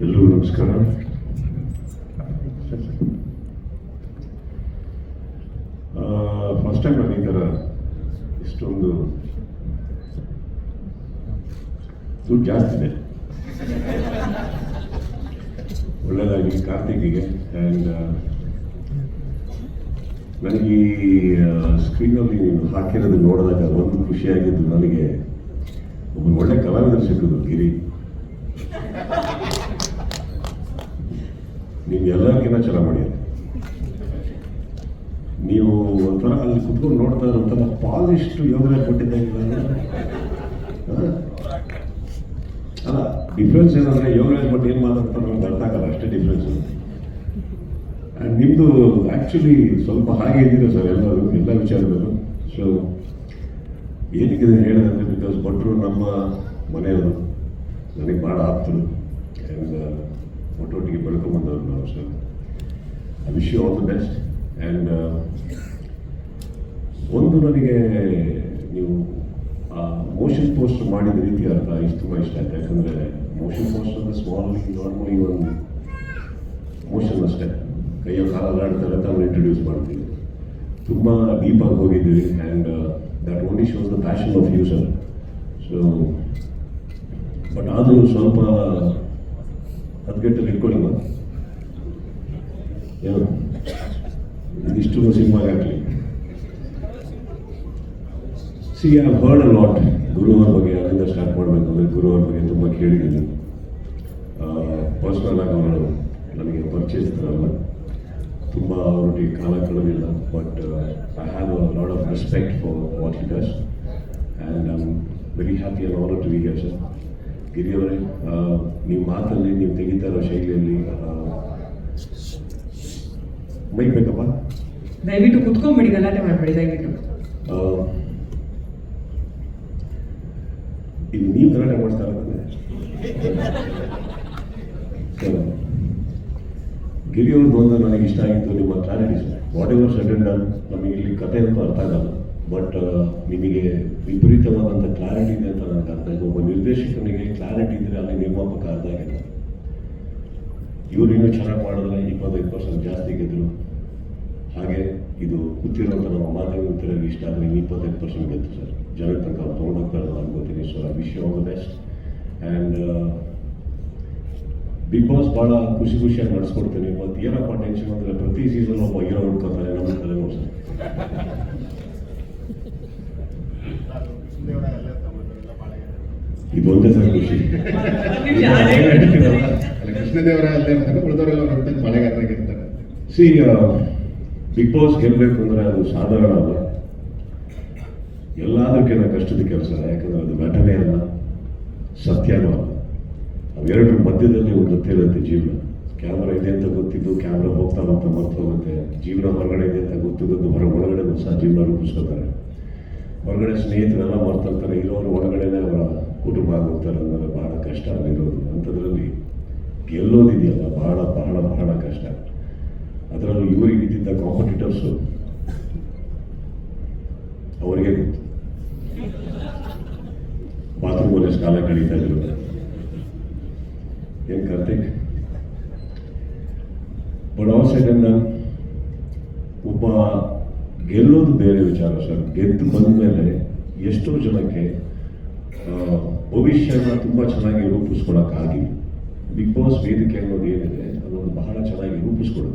ಎಲ್ರಿಗೂ ನಮಸ್ಕಾರ. First time ನಾನು ಈ ಥರ ಇಷ್ಟೊಂದು ದುಡ್ಡು ಜಾಸ್ತಿ ಇದೆ. ಒಳ್ಳೆಯದಾಗಿ ಕಾರ್ತಿಕಿಗೆ. ಆ್ಯಂಡ್ ನನಗೆ ಈ ಸ್ಕ್ರೀನಲ್ಲಿ ನೀನು ಹಾಕಿರೋದು ನೋಡಿದಾಗ ಒಂದು ಖುಷಿಯಾಗಿದ್ದು ನನಗೆ ಒಬ್ಬ ಒಳ್ಳೆ ಕಲಾವಿದರು ಸಿಕ್ಕಿದ್ರು, ಗಿರಿ. ನೀವು ಎಲ್ಲರಿಗಿಂತ ಚೆನ್ನಾಗಿ ಮಾಡಿ ನೀವು ಒಂಥರ ಅಲ್ಲಿ ಕುತ್ಕೊಂಡು ನೋಡ್ತಾ ಒಂಥರ ಪಾಲಿಷ್ಟು ಯೋಗನೆ ಕೊಟ್ಟಿದ್ದಂಗಿಲ್ಲ ಅಲ್ಲ ಡಿಫ್ರೆನ್ಸ್ ಏನಂದ್ರೆ ಯೋಗರಾಜ್ ಕೊಟ್ಟು ಏನು ಮಾತಾಡ್ತಾರೆ ನಮ್ಗೆ ಅರ್ಥ ಆಗಲ್ಲ, ಅಷ್ಟೇ ಡಿಫ್ರೆನ್ಸ್ ನಿಮ್ಮದು ಆ್ಯಕ್ಚುಲಿ ಸ್ವಲ್ಪ ಹಾಗೆ ಇದ್ದೀರಾ ಸರ್ ಎಲ್ಲರೂ, ಎಲ್ಲ ವಿಚಾರದಲ್ಲೂ? ಸೊ ಏನಕ್ಕೆ ಹೇಳಿದ್ರೆ ಬಿಕಾಸ್ ಭಟ್ರು ನಮ್ಮ ಮನೆಯವರು, ನನಗೆ ಭಾಳ ಆಪ್ತರು. Sir I wish you all the best and ಒಂದು ನನಗೆ ನೀವು, ಆ ಮೋಷನ್ ಪೋಸ್ಟ್ ಮಾಡಿದ ರೀತಿ ಅರ್ಥ ಇಷ್ಟು ತುಂಬ ಇಷ್ಟ ಆಯ್ತು. ಯಾಕಂದರೆ ಮೋಷನ್ ಪೋಸ್ಟ್ ಅಂದರೆ ಸ್ಮಾಲ್ ನಾರ್ಮಲಿ ಒಂದು ಮೋಷನ್ ಅಷ್ಟೇ. ಕೈಯೋ ಕಾಲಾಡ್ತಾರೆ ಅಂತ ಅವ್ರು ಇಂಟ್ರೊಡ್ಯೂಸ್ ಮಾಡ್ತೀವಿ. ತುಂಬ ಡೀಪಾಗಿ ಹೋಗಿದ್ದೀವಿ and that only shows the passion of user so but ಆದರೂ ಸ್ವಲ್ಪ ಹದ್ಗೆಟ್ಟಲ್ಲಿ ಇಟ್ಕೊಳ್ಳಿ ಮತ್ತೆ ಏನು ಇದಿಷ್ಟು ಹಾಕಲಿ see I heard a lot ಗುರುವಾರ ಬಗ್ಗೆ, ಅಲ್ಲಿಂದ ಸ್ಟಾರ್ಟ್ ಮಾಡಬೇಕು ಅಂದರೆ ಗುರುವರ ಬಗ್ಗೆ ತುಂಬ ಕೇಳಿದ್ದೀನಿ. ಪರ್ಸ್ನಲ್ ಆಗಿ ಅವರು ನನಗೆ ಪರಿಚಯಿಸ್ತಾರಲ್ಲ ತುಂಬ ಅವರೊಟ್ಟಿಗೆ ಕಾಲ ಕಳೆದಿಲ್ಲ but I have a lot of respect for what it does and I am very happy an honour to we sir ಗಿರಿಯವರೇ ನಿಮ್ಮ ಮಾತಲ್ಲಿ, ನೀವು ತೆಗಿತಾ ಇರೋ ಶೈಲಿಯಲ್ಲಿ ಮೈಕ್ ಬೇಕಪ್ಪ ದಯವಿಟ್ಟು ಕುತ್ಕೊಂಡ್ಬಿಡಿ ಗಲಾಟೆ ಮಾಡಬೇಡಿ ದಯವಿಟ್ಟು. ಇದು ನೀವು ಗಲಾಟೆ ಮಾಡ್ತಾ ಇರೋದಂದ್ರೆ ಗಿರಿಯವ್ರದ್ದು ಒಂದು ನನಗೆ ಇಷ್ಟ ಆಗಿತ್ತು ನಿಮ್ಮ ಕ್ಲಾರಿಟಿ ವಾಟ್ ಎವರ್ ಸೆಟೆಂಡ್ ನಮಗೆ ಇಲ್ಲಿ ಕತೆ ಅಂತೂ ಅರ್ಥ ಆಗಲ್ಲ. ಬಟ್ ನಿಮಗೆ ವಿಪರೀತವಾದಂಥ ಕ್ಲಾರಿಟಿ ಇದೆ ಅಂತ ನನಗೆ ಅರ್ಥ ಆಯಿತು. ಒಬ್ಬ ನಿರ್ದೇಶಕನಿಗೆ ಕ್ಲಾರಿಟಿ ಇದ್ದರೆ ಅಲ್ಲಿ ನಿರ್ಮಾಪಕ ಅರ್ಥ ಆಗಿಲ್ಲ ಇವ್ರು ಇನ್ನೂ ಚೆನ್ನಾಗಿ ಮಾಡಿದ್ರೆ ಇಪ್ಪತ್ತೈದು ಪರ್ಸೆಂಟ್ ಜಾಸ್ತಿ ಗೆದ್ದರು ಹಾಗೆ ಇದು ಕೂತಿರೋಂಥ ನಮ್ಮ ಮಾಧ್ಯಮದಲ್ಲಿ ಇಷ್ಟ ಆದರೆ ಇನ್ನು ಇಪ್ಪತ್ತೈದು ಪರ್ಸೆಂಟ್ ಗೆದ್ದು ಸರ್. ಜನರ ತನಕ ಅವ್ರು ಅಂತ ಅನ್ಕೋತೀನಿ so I wish all the best and Bigg Boss ಭಾಳ ಖುಷಿ ಖುಷಿಯಾಗಿ ನಡೆಸ್ಕೊಡ್ತೀನಿ. ಮತ್ತು ಏನಪ್ಪ ಟೆನ್ಷನ್ ಅಂದರೆ ಪ್ರತಿ ಸೀಸನ್ ಒಬ್ಬ ಹೀರೋ ಹುಡ್ಕೋತಾರೆ ನಮ್ಮ ತಲೆ ಸರ್. ಇದೊಂದೇ ಸರ್ ಖುಷಿ. ಕೃಷ್ಣದೇವರ ಅಲ್ಲೇ ಇರ್ತಾರೆ ಉಳಿದವರೆಲ್ಲ ನೋಡ್ತಾರೆ ಮಳೆಗಾರರಾಗಿರ್ತಾರೆ ಸಿ ಬಿಗ್ ಬಾಸ್ ಗೆಲ್ಲಬೇಕು ಅಂದರೆ ಅದು ಸಾಧಾರಣ ಅಲ್ಲ. ಎಲ್ಲದಕ್ಕಿಂತ ಕಷ್ಟದ ಕೆಲಸ ಯಾಕಂದ್ರೆ ಅದು ಘಟನೆ ಅಲ್ಲ ಸತ್ಯನೂ ಅಲ್ಲ. ಅವೆರಡರ ಮಧ್ಯದಲ್ಲಿ ಒಂದು ತೇಲುತ್ತೆ ಜೀವನ. ಕ್ಯಾಮ್ರಾ ಇದೆ ಅಂತ ಗೊತ್ತಿದ್ದು ಕ್ಯಾಮ್ರಾ ಹೋಗ್ತಾ ಅಂತ ಮರ್ತು ಹೋಗುತ್ತೆ ಜೀವನ ಹೊರಗಡೆ ಇದೆ ಅಂತ ಗೊತ್ತು ಗೊತ್ತು ಹೊರ ಒಳಗಡೆ ಸಹ ಜೀವನ ರೂಪಿಸ್ಕೋತಾರೆ. ಹೊರಗಡೆ ಸ್ನೇಹಿತರೆಲ್ಲ ಮರ್ತಂತಾರೆ ಇರೋರು ಒಳಗಡೆನೆ ಅವರ ಕುಟುಂಬ ಆಗೋಗ್ತಾರೆ ಅಂದರೆ ಭಾಳ ಕಷ್ಟ ಆಗಿರೋದು. ಅಂಥದ್ರಲ್ಲಿ ಗೆಲ್ಲೋದಿದೆಯಲ್ಲ, ಬಹಳ ಬಹಳ ಬಹಳ ಕಷ್ಟ. ಅದರಲ್ಲೂ ಇವರಿಗೆ ಇದ್ದಿದ್ದ ಕಾಂಪಿಟೇಟರ್ಸು ಅವರಿಗೆ ಗೊತ್ತು. ಬಾತ್ರೂಮಲ್ಲಿ ಕಾಲ ಕಳೀತಾ ಇದ್ರು. ಏನು ಕಾರ್ತಿಕ್? ಬಟ್ ಒಬ್ಬ ಗೆಲ್ಲೋದು ಬೇರೆ ವಿಚಾರ, ಸರ್. ಗೆದ್ದು ಬಂದ ಮೇಲೆ ಎಷ್ಟೋ ಜನಕ್ಕೆ ಭವಿಷ್ಯನ ತುಂಬ ಚೆನ್ನಾಗಿ ರೂಪಿಸ್ಕೊಳಕ್ಕಾಗಿಲ್ಲ. ಬಿಗ್ ಬಾಸ್ ವೇದಿಕೆ ಅನ್ನೋದು ಏನಿದೆ ಅದೊಂದು ಬಹಳ ಚೆನ್ನಾಗಿ ರೂಪಿಸ್ಕೊಡುತ್ತೆ.